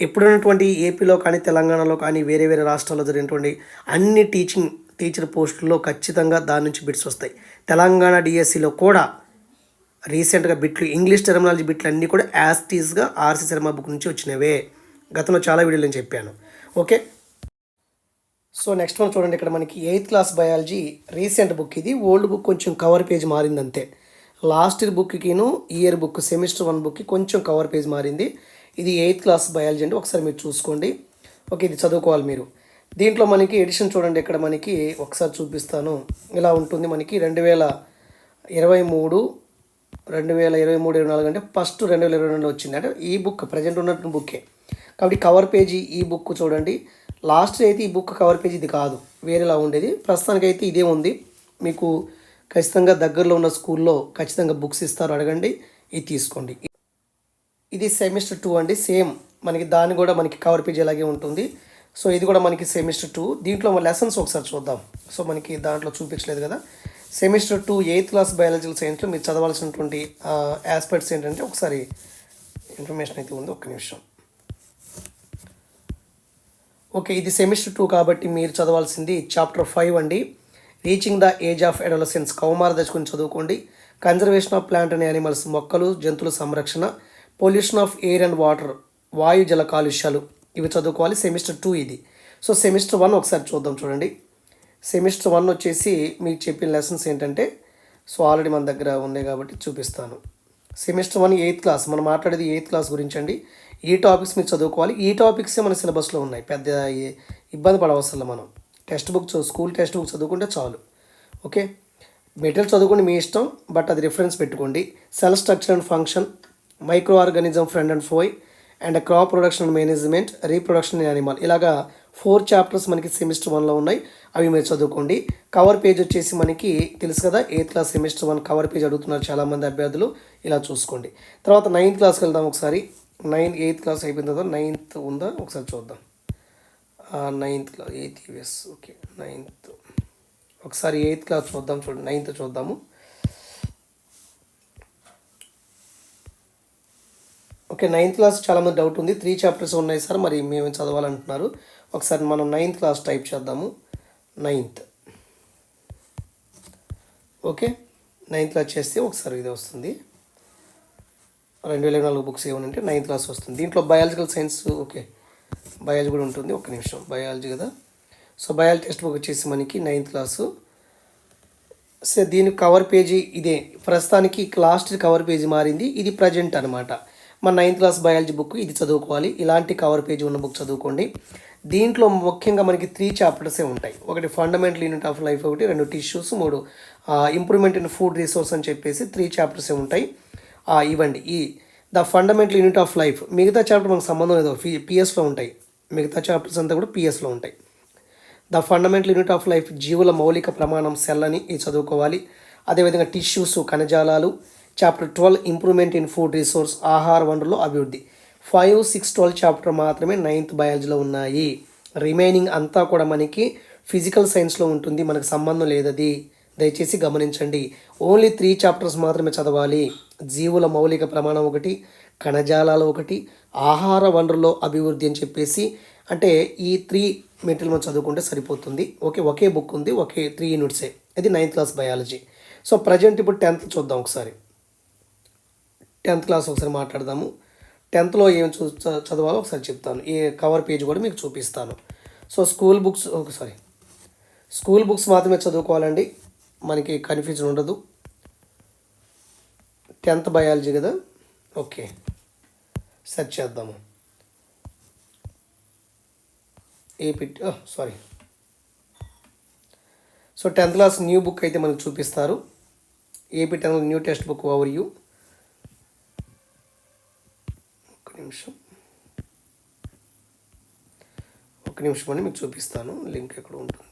ఇప్పుడున్నటువంటి ఏపీలో కానీ తెలంగాణలో కానీ వేరే వేరే రాష్ట్రాల్లో జరిగినటువంటి అన్ని టీచింగ్ టీచర్ పోస్టుల్లో ఖచ్చితంగా దాని నుంచి బిట్స్ వస్తాయి. తెలంగాణ డిఎస్సిలో కూడా రీసెంట్గా బిట్లు ఇంగ్లీష్ టెర్మినాలజీ బిట్లు అన్నీ కూడా యాస్టీస్గా ఆర్సీ శర్మ బుక్ నుంచి వచ్చినవే. గతంలో చాలా వీడియోలు నేను చెప్పాను. ఓకే? సో నెక్స్ట్ వన్ చూడండి. ఇక్కడ మనకి eighth class biology recent book ఇది. ఓల్డ్ బుక్ కొంచెం కవర్ పేజ్ మారింది అంతే లాస్ట్ ఇయర్ బుక్కిను ఇయర్ బుక్ సెమిస్టర్ వన్ బుక్కి కొంచెం కవర్ పేజ్ మారింది. ఇది ఎయిత్ క్లాస్ బయాలజీ అండి ఒకసారి మీరు చూసుకోండి. ఓకే ఇది చదువుకోవాలి మీరు. దీంట్లో మనకి ఎడిషన్ చూడండి ఇక్కడ మనకి ఒకసారి చూపిస్తాను. ఇలా ఉంటుంది మనకి రెండు వేల ఇరవై మూడు రెండు వేల ఇరవై మూడు ఇరవై నాలుగు అంటే ఫస్ట్ రెండు వేల ఇరవై రెండు వచ్చింది. అంటే ఈ బుక్ ప్రజెంట్ ఉన్నటువంటి బుక్కే. కాబట్టి కవర్ పేజీ ఈ బుక్ చూడండి. లాస్ట్ అయితే ఈ బుక్ కవర్ పేజీ ఇది కాదు. వేరేలా ఉండేది. ప్రస్తుతానికి అయితే ఇదే ఉంది. మీకు ఖచ్చితంగా దగ్గరలో ఉన్న స్కూల్లో ఖచ్చితంగా బుక్స్ ఇస్తారు అడగండి. ఇది తీసుకోండి. ఇది సెమిస్టర్ టూ అండి. సేమ్ మనకి దాన్ని కూడా మనకి కవర్ పేజ్ అలాగే ఉంటుంది. సో ఇది కూడా మనకి సెమిస్టర్ టూ. దీంట్లో లెసన్స్ ఒకసారి చూద్దాం. సో మనకి దాంట్లో చూపించలేదు కదా. Semester two eighth class biological సైన్స్లో మీరు చదవాల్సినటువంటి ఆస్పెక్ట్స్ ఏంటంటే ఒకసారి ఇన్ఫర్మేషన్ అయితే ఉంది. ఒక్క నిమిషం. ఓకే ఇది సెమిస్టర్ టూ కాబట్టి మీరు చదవాల్సింది చాప్టర్ ఫైవ్ అండి. Reaching the age of adolescence. కౌమార దశ గురించి చదువుకోండి. Conservation of plant and animals మొక్కలు జంతువుల సంరక్షణ pollution of air and water వాయు జల కాలుష్యాలు. ఇవి చదువుకోవాలి. సెమిస్టర్ టూ ఇది. సో సెమిస్టర్ వన్ ఒకసారి చూద్దాం చూడండి. సెమిస్టర్ వన్ వచ్చేసి మీకు చెప్పిన లెసన్స్ ఏంటంటే సో ఆల్రెడీ మన దగ్గర ఉన్నాయి కాబట్టి చూపిస్తాను. Semester one eighth class. మనం మాట్లాడేది ఎయిత్ క్లాస్ గురించి అండి. ఈ టాపిక్స్ మీరు చదువుకోవాలి. ఈ టాపిక్సే మన సిలబస్లో ఉన్నాయి. పెద్ద ఇబ్బంది పడవసరం మనం. Text book school text book చదువుకుంటే చాలు. ఓకే? మెటీరియల్ చదువుకోండి మీ ఇష్టం బట్ అది రిఫరెన్స్ పెట్టుకోండి. Cell structure and function micro organism friend and foe and crop production and management reproduction in animal. ఇలాగా ఫోర్ చాప్టర్స్ మనకి సెమిస్టర్ వన్లో ఉన్నాయి. అవి మీరు చదువుకోండి. కవర్ పేజ్ వచ్చేసి మనకి తెలుసు కదా eighth class semester one cover page అడుగుతున్నారు చాలామంది అభ్యర్థులు. ఇలా చూసుకోండి. తర్వాత నైన్త్ క్లాస్కి వెళ్దాం ఒకసారి. నైన్ ఎయిత్ క్లాస్ అయిపోయిన తర్వాత నైన్త్ ఉందా? ఒకసారి చూద్దాం. Ninth class eighth US okay ninth ఒకసారి ఎయిత్ క్లాస్ చూద్దాం చూడండి. నైన్త్ చూద్దాము. ఓకే నైన్త్ క్లాస్ చాలామంది డౌట్ ఉంది. త్రీ చాప్టర్స్ ఉన్నాయి సార్ మరి మేము చదవాలంటున్నారు? ఒకసారి మనం నైన్త్ క్లాస్ టైప్ చేద్దాము. నైన్త్ ఓకే నైన్త్ క్లాస్ చేస్తే ఒకసారి ఇది వస్తుంది. రెండు వేల నాలుగు బుక్స్ ఏమనంటే నైన్త్ క్లాస్ వస్తుంది. దీంట్లో బయాలజికల్ సైన్స్ ఓకే బయాలజీ కూడా ఉంటుంది. ఒక్క నిమిషం. బయాలజీ కదా? సో బయాలజీ టెక్స్ట్ బుక్ వచ్చేసి మనకి నైన్త్ క్లాసు. సో దీని కవర్ పేజీ ఇదే. ప్రస్తుతానికి లాస్ట్ కవర్ పేజీ మారింది. ఇది ప్రజెంట్ అనమాట మన నైన్త్ క్లాస్ బయాలజీ బుక్ ఇది చదువుకోవాలి. ఇలాంటి కవర్ పేజీ ఉన్న బుక్ చదువుకోండి. దీంట్లో ముఖ్యంగా మనకి త్రీ చాప్టర్సే ఉంటాయి. ఒకటి ఫండమెంటల్ యూనిట్ ఆఫ్ లైఫ్ ఒకటి రెండు టిష్యూస్ మూడు ఇంప్రూవ్మెంట్ ఇన్ ఫుడ్ రిసోర్స్ అని చెప్పేసి త్రీ చాప్టర్సే ఉంటాయి. ఇవ్వండి. ఈ the fundamental unit of life మిగతా చాప్టర్ మనకు సంబంధం లేదు. పిఎస్లో ఉంటాయి. మిగతా చాప్టర్స్ అంతా కూడా పిఎస్లో ఉంటాయి. The fundamental unit of life జీవుల మౌలిక ప్రమాణం సెల్ అని ఇది చదువుకోవాలి. అదేవిధంగా tissues కణజాలాలు chapter twelve improvement in food resource ఆహార వనరులు అభివృద్ధి. ఫైవ్ సిక్స్ ట్వెల్వ్ చాప్టర్ మాత్రమే నైన్త్ బయాలజీలో ఉన్నాయి. రిమైనింగ్ అంతా కూడా మనకి ఫిజికల్ సైన్స్లో ఉంటుంది. మనకు సంబంధం లేదది. దయచేసి గమనించండి. ఓన్లీ త్రీ చాప్టర్స్ మాత్రమే చదవాలి. జీవుల మౌలిక ప్రమాణం ఒకటి కణజాలాలు ఒకటి ఆహార వనరులో అభివృద్ధి అని చెప్పేసి అంటే ఈ త్రీ మెటీరియల్ మనం చదువుకుంటే సరిపోతుంది. ఓకే ఒకే బుక్ ఉంది ఒకే త్రీ యూనిట్సే ఇది ninth class biology so present ఇప్పుడు టెన్త్ చూద్దాం ఒకసారి. టెన్త్ క్లాస్ ఒకసారి మాట్లాడదాము. టెన్త్లో ఏం చూ చదవాలో ఒకసారి చెప్తాను. ఈ కవర్ పేజ్ కూడా మీకు చూపిస్తాను. సో స్కూల్ బుక్స్ ఒకసారి స్కూల్ బుక్స్ మాత్రమే చదువుకోవాలండి. మనకి కన్ఫ్యూజన్ ఉండదు. టెన్త్ బయాలజీ కదా? ఓకే సెర్చ్ చేద్దాము. ఏ sorry. So tenth class new book అయితే మనకు చూపిస్తారు. AP tenth new text book over you. ఒక నిమిషం. ఒక నిమిషం అని మీకు చూపిస్తాను. లింక్ ఎక్కడ ఉంటుంది?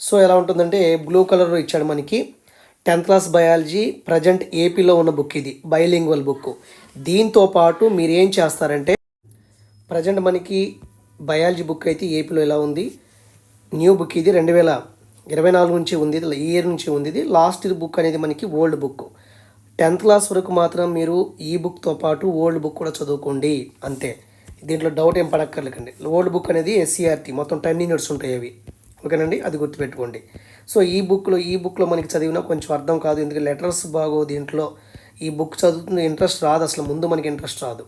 సో ఎలా ఉంటుందంటే బ్లూ కలర్ ఇచ్చాడు మనకి. టెన్త్ క్లాస్ బయాలజీ ప్రజెంట్ ఏపీలో ఉన్న బుక్ ఇది బైలింగ్వల్ బుక్. దీంతో పాటు మీరు ఏం చేస్తారంటే ప్రజెంట్ మనకి బయాలజీ బుక్ అయితే ఏపీలో ఎలా ఉంది. న్యూ బుక్ ఇది రెండు వేల ఇరవై నాలుగు నుంచి ఉంది ఇది ఈ ఇయర్ నుంచి ఉంది ఇది. లాస్ట్ ఇయర్ బుక్ అనేది మనకి ఓల్డ్ బుక్. టెన్త్ క్లాస్ వరకు మాత్రం మీరు ఈ బుక్తో పాటు ఓల్డ్ బుక్ కూడా చదువుకోండి అంతే. దీంట్లో డౌట్ ఏం పడక్కర్లేకండి ఓల్డ్ బుక్ అనేది ఎస్సీఆర్టీ మొత్తం టెన్ యూనిట్స్ ఉంటాయి అవి. ఓకేనండి? అది గుర్తుపెట్టుకోండి. సో ఈ బుక్లో ఈ బుక్లో మనకి చదివినా కొంచెం అర్థం కాదు. ఎందుకంటే లెటర్స్ బాగో దీంట్లో. ఈ బుక్ చదువుతున్న ఇంట్రెస్ట్ రాదు. అసలు ముందు మనకి ఇంట్రెస్ట్ రాదు.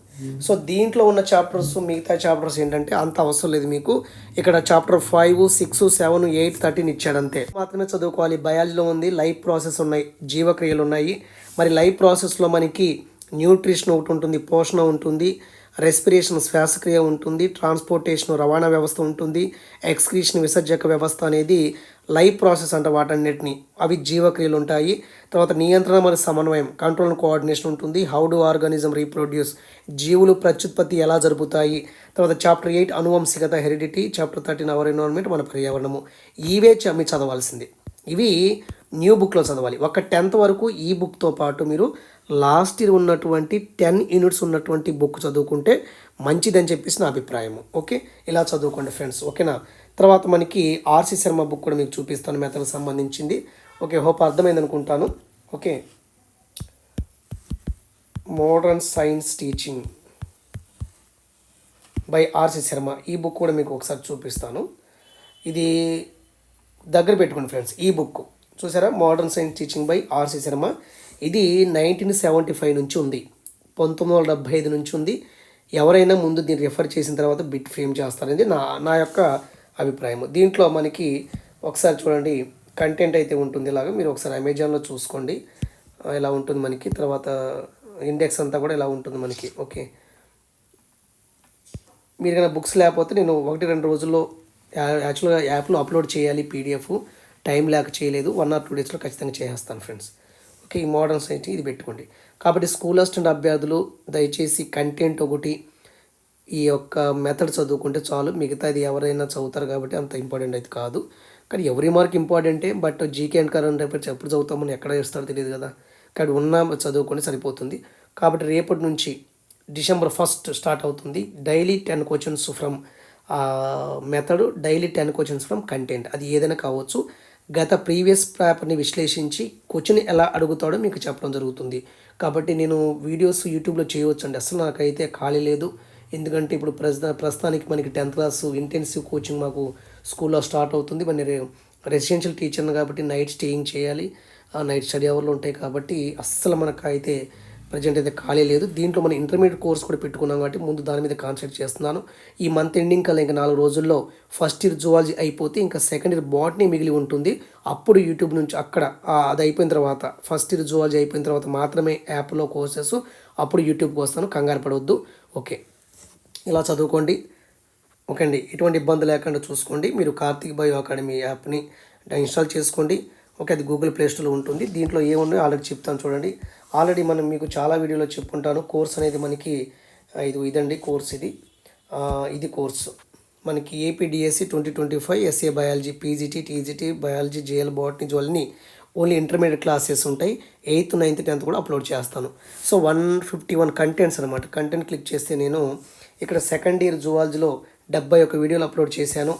సో దీంట్లో ఉన్న చాప్టర్స్ మిగతా చాప్టర్స్ ఏంటంటే అంత అవసరం లేదు మీకు. ఇక్కడ chapter five six seven eight thirteen ఇచ్చాడు అంతే. మాత్రమే చదువుకోవాలి. బయాలజీలో ఉంది లైఫ్ ప్రాసెస్ ఉన్నాయి జీవక్రియలు ఉన్నాయి. మరి లైఫ్ ప్రాసెస్లో మనకి న్యూట్రిషన్ ఒకటి ఉంటుంది పోషణ ఉంటుంది రెస్పిరేషన్ శ్వాసక్రియ ఉంటుంది ట్రాన్స్పోర్టేషన్ రవాణా వ్యవస్థ ఉంటుంది ఎక్స్క్రీషన్ విసర్జక వ్యవస్థ అనేది లైఫ్ ప్రాసెస్ అంట వాటన్నిటిని. అవి జీవక్రియలు ఉంటాయి. తర్వాత నియంత్రణ మరియు సమన్వయం కంట్రోల్ అండ్ కోఆర్డినేషన్ ఉంటుంది. హౌ డు ఆర్గానిజం రీప్రొడ్యూస్ జీవులు ప్రత్యుత్పత్తి ఎలా జరుపుతాయి? తర్వాత chapter eight అనువంశికత heredity chapter thirteen our environment మన పర్యావరణము. ఇవే చ- మీరు చదవాల్సింది. ఇవి న్యూ బుక్లో చదవాలి. ఒక టెన్త్ వరకు ఈ బుక్తో పాటు మీరు లాస్ట్ ఇయర్ ఉన్నటువంటి టెన్ యూనిట్స్ ఉన్నటువంటి బుక్ చదువుకుంటే మంచిదని చెప్పేసి నా అభిప్రాయము. ఓకే ఇలా చదువుకోండి ఫ్రెండ్స్ ఓకేనా తర్వాత మనకి ఆర్సీ శర్మ బుక్ కూడా మీకు చూపిస్తాను మెథడ్కి సంబంధించింది. ఓకే హోప్ అర్థమైంది అనుకుంటాను okay. Modern science teaching by RC Sharma. ఈ బుక్ కూడా మీకు ఒకసారి చూపిస్తాను. ఇది దగ్గర పెట్టుకోండి ఫ్రెండ్స్ ఈ బుక్ చూసారా? Modern science teaching by RC Sharma. ఇది నైన్టీన్ సెవెంటీ ఫైవ్ నుంచి ఉంది. పంతొమ్మిది వందల డెబ్భై ఐదు నుంచి ఉంది. ఎవరైనా ముందు దీన్ని రిఫర్ చేసిన తర్వాత బిట్ ఫేమ్ చేస్తారనేది నా నా యొక్క అభిప్రాయం దీంట్లో మనకి ఒకసారి చూడండి కంటెంట్ అయితే ఉంటుంది ఇలాగా. మీరు ఒకసారి అమెజాన్లో చూసుకోండి. ఇలా ఉంటుంది మనకి. తర్వాత ఇండెక్స్ అంతా కూడా ఇలా ఉంటుంది మనకి. ఓకే. మీరు కన్నా బుక్స్ లేకపోతే నేను ఒకటి రెండు రోజుల్లో యాక్చువల్గా యాప్లో అప్లోడ్ చేయాలి పీడిఎఫ్ టైం లేక చేయలేదు. వన్ ఆర్ టూ డేస్లో ఖచ్చితంగా చేసేస్తాను ఫ్రెండ్స్ ఓకే ఈ మోడర్న్ సైన్స్ ఇది పెట్టుకోండి. కాబట్టి స్కూల్ అసిస్టెంట్ అభ్యర్థులు దయచేసి కంటెంట్ ఒకటి ఈ యొక్క మెథడ్ చదువుకుంటే చాలు. మిగతాది ఎవరైనా చదువుతారు కాబట్టి అంత ఇంపార్టెంట్ అయితే కాదు. కానీ ఎవరి మార్క్ ఇంపార్టెంటే but GK and current affairs ఎప్పుడు చదువుతామని ఎక్కడ ఇస్తారో తెలియదు కదా. కానీ ఉన్న చదువుకొని సరిపోతుంది. కాబట్టి రేపటి నుంచి డిసెంబర్ ఫస్ట్ స్టార్ట్ అవుతుంది. Daily ten questions from method daily ten questions from content అది ఏదైనా కావచ్చు. గత ప్రీవియస్ పేపర్ని విశ్లేషించి క్వశ్చన్ ఎలా అడుగుతాడో మీకు చెప్పడం జరుగుతుంది. కాబట్టి నేను వీడియోస్ యూట్యూబ్లో చేయవచ్చు అండి అసలు నాకైతే ఖాళీ లేదు. ఎందుకంటే ఇప్పుడు ప్రస్తుత ప్రస్తుతానికి మనకి టెన్త్ క్లాస్ ఇంటెన్సివ్ కోచింగ్ మాకు స్కూల్లో స్టార్ట్ అవుతుంది. మరి రెసిడెన్షియల్ టీచర్ని కాబట్టి నైట్ స్టేయింగ్ చేయాలి. ఆ నైట్ స్టడీ అవర్లు ఉంటాయి కాబట్టి అస్సలు మనకు అయితే ప్రజెంట్ అయితే ఖాళీ లేదు. దీంట్లో మనం ఇంటర్మీడియట్ కోర్స్ కూడా పెట్టుకున్నాం కాబట్టి ముందు దాని మీద కాన్సన్ట్రేట్ చేస్తున్నాను. ఈ మంత్ ఎండింగ్ కల్లా ఇంకా నాలుగు రోజుల్లో ఫస్ట్ ఇయర్ జువాలజీ అయిపోతే ఇంకా సెకండ్ ఇయర్ బాటనీ మిగిలి ఉంటుంది. అప్పుడు యూట్యూబ్ నుంచి అక్కడ అది అయిపోయిన తర్వాత ఫస్ట్ ఇయర్ జువాలజీ అయిపోయిన తర్వాత మాత్రమే యాప్లో కోర్సెస్ అప్పుడు యూట్యూబ్కి వస్తాను. కంగారు పడవద్దు. ఓకే. ఇలా చదువుకోండి. ఓకే అండి ఎటువంటి ఇబ్బంది లేకుండా చూసుకోండి. మీరు కార్తీక్ బయో అకాడమీ యాప్ని ఇన్స్టాల్ చేసుకోండి. ఓకే అది గూగుల్ ప్లేస్టోర్లో ఉంటుంది. దీంట్లో ఏమున్నాయో ఆల్రెడీ చెప్తాను చూడండి. ఆల్రెడీ మనం మీకు చాలా వీడియోలో చెప్పుకుంటాను కోర్స్ అనేది మనకి ఇది ఇదండి కోర్స్ ఇది. ఇది కోర్సు. మనకి APDSC twenty twenty five SA biology PGT TGT biology JL botany జోల్ని only intermediate classes ఉంటాయి. ఎయిత్ నైన్త్ టెన్త్ కూడా అప్లోడ్ చేస్తాను. So one fifty one contents అనమాట కంటెంట్ క్లిక్ చేస్తే నేను ఇక్కడ సెకండ్ ఇయర్ జువాలజీలో డెబ్బై ఒక వీడియోలు అప్లోడ్ చేశాను.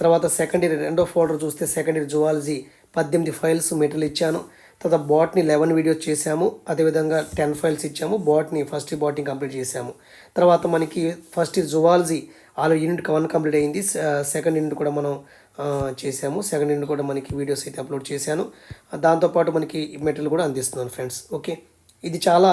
తర్వాత సెకండ్ ఇయర్ రెండో ఫోల్డర్ చూస్తే సెకండ్ ఇయర్ జువాలజీ పద్దెనిమిది ఫైల్స్ మెటీరియల్ ఇచ్చాను. తర్వాత బాట్ని లెవెన్ వీడియోస్ చేశాము. అదేవిధంగా టెన్ ఫైల్స్ ఇచ్చాము. Botany first year botany complete చేశాము. తర్వాత మనకి first year zoology already unit one complete అయింది. సెకండ్ యూనిట్ కూడా మనం చేశాము. సెకండ్ యూనిట్ కూడా మనకి వీడియోస్ అయితే అప్లోడ్ చేశాను. దాంతోపాటు మనకి మెటీరియల్ కూడా అందిస్తున్నాను ఫ్రెండ్స్ ఓకే ఇది చాలా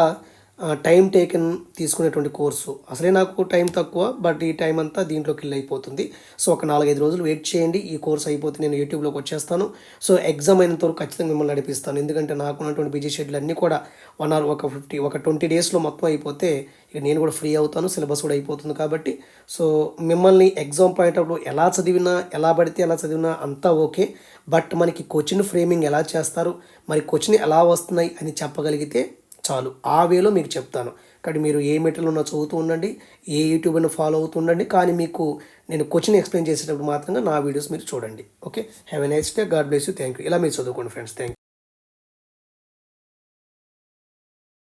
టైం టేకెన్ తీసుకునేటువంటి కోర్సు. అసలే నాకు టైం తక్కువ బట్ ఈ టైం అంతా దీంట్లో కిల్ అయిపోతుంది. సో ఒక నాలుగైదు రోజులు వెయిట్ చేయండి. ఈ కోర్స్ అయిపోతే నేను యూట్యూబ్లోకి వచ్చేస్తాను. సో ఎగ్జామ్ అయినంత వరకు ఖచ్చితంగా మిమ్మల్ని నడిపిస్తాను. ఎందుకంటే నాకు ఉన్నటువంటి బిజీ షెడ్యూల్ అన్నీ కూడా వన్ అవర్ ఒక ఫిఫ్టీ ఒక ట్వంటీ డేస్లో మొత్తం అయిపోతే ఇక నేను కూడా ఫ్రీ అవుతాను. సిలబస్ కూడా అయిపోతుంది కాబట్టి. సో మిమ్మల్ని ఎగ్జామ్ పాయింట్ ఆఫ్ ఎలా చదివినా ఎలా పడితే ఎలా చదివినా అంతా ఓకే. బట్ మనకి క్వశ్చన్ ఫ్రేమింగ్ ఎలా చేస్తారు? మరి క్వశ్చన్ ఎలా వస్తున్నాయి అని చెప్పగలిగితే చాలు. ఆ వేలో మీకు చెప్తాను. కానీ మీరు ఏ మెటీరియల్ ఉన్నా చదువుతూ ఉండండి ఏ యూట్యూబ్ను ఫాలో అవుతూ ఉండండి. కానీ మీకు నేను క్వశ్చన్ ఎక్స్ప్లెయిన్ చేసేటప్పుడు మాత్రమే నా వీడియోస్ మీరు చూడండి. Okay? Have a nice day God bless you thank you ఇలా మీరు చదువుకోండి ఫ్రెండ్స్ థ్యాంక్ యూ